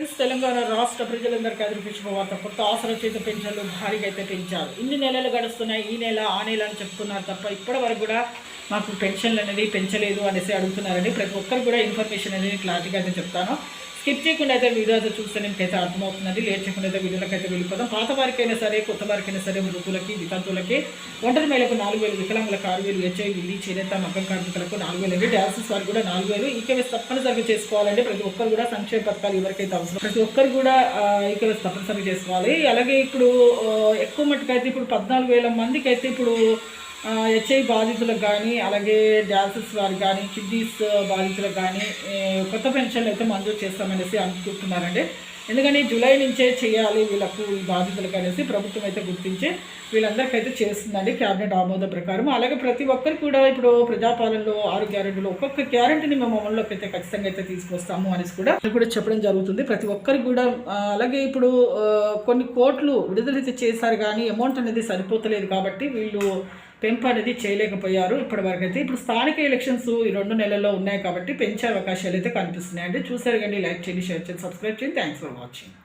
Friends Telangana రాష్ట్ర ప్రజలందరికీ అదృష్ట వార్త. కొత్త ఆసరా చేత పెన్షన్లు భారీగా అయితే పెంచారు. ఇన్ని నెలలు గడుస్తున్నాయి. ఈ నెల ఆ నెల అని చెప్తున్నారు తప్ప ఇప్పటి వరకు కూడా మాకు పెన్షన్లు అనేది పెంచలేదు అనేసి అడుగుతున్నారని ప్రతి ఒక్కరికి కూడా ఇన్ఫర్మేషన్ అనేది క్లారిటీగా అయితే చెప్తాను. స్కిప్ చేయకుండా అయితే వీడియో అయితే చూస్తే నీకైతే అర్థమవుతుందండి. లేట్ చేయకుండా అయితే వీడియోలకి అయితే వెళ్ళిపోదాం. పాత వారికైనా సరే కొత్త వారికైనా సరే మృతులకి వితంతులకి ఒంటరి మేలకు నాలుగు వేలు వికలాంగులకు ఆరు వేలు హెచ్ఐ విల్లి చేనేత మగ్గం కార్మికులకు నాలుగు వేలు అండి డాన్సెస్ వారికి కూడా నాలుగు వేలు. ఈకేవెస్ తప్పనిసరిగా చేసుకోవాలండి. ప్రతి ఒక్కరు కూడా సంక్షేమ పథకాలు ఎవరికైతే అవసరం ప్రతి ఒక్కరు కూడా ఈకేవెస్ తప్పనిసరిగా చేసుకోవాలి. అలాగే ఇప్పుడు ఎక్కువ మట్టుకైతే ఇప్పుడు పద్నాలుగు వేల మందికి అయితే ఇప్పుడు హెచ్ఐ బాధితులకు కానీ అలాగే డాన్సెస్ వారికి కానీ కిడ్నీస్ బాధితులకు కానీ కొత్త పెన్షన్లు అయితే మంజూరు చేస్తామనేసి అనుకుంటున్నారండి ఎందుకని జూలై నుంచే చేయాలి వీళ్ళకు ఈ బాధితులకు అనేసి ప్రభుత్వం అయితే గుర్తించి వీళ్ళందరికీ అయితే చేస్తుందండి క్యాబినెట్ ఆమోద ప్రకారం. అలాగే ప్రతి ఒక్కరు కూడా ఇప్పుడు ప్రజాపాలనలో ఆరు గ్యారెంటీలో ఒక్కొక్క గ్యారెంటీని మేము అమల్లోకి అయితే ఖచ్చితంగా అయితే తీసుకొస్తాము అనేసి కూడా అది కూడా చెప్పడం జరుగుతుంది. ప్రతి ఒక్కరికి కూడా అలాగే ఇప్పుడు కొన్ని కోట్లు విడుదలైతే చేశారు కానీ అమౌంట్ అనేది సరిపోతలేదు కాబట్టి వీళ్ళు పెంపు అనేది చేయలేకపోయారు ఇప్పటి వరకు అయితే ఇప్పుడు స్థానిక ఎలక్షన్స్ ఈ రెండు నెలల్లో ఉన్నాయి కాబట్టి పెంచే అవకాశాలు అయితే కనిపిస్తున్నాయండి. చూసారు కానీ లైక్ చేయండి షేర్ చేయండి సబ్స్క్రైబ్ చేయండి. Thanks for watching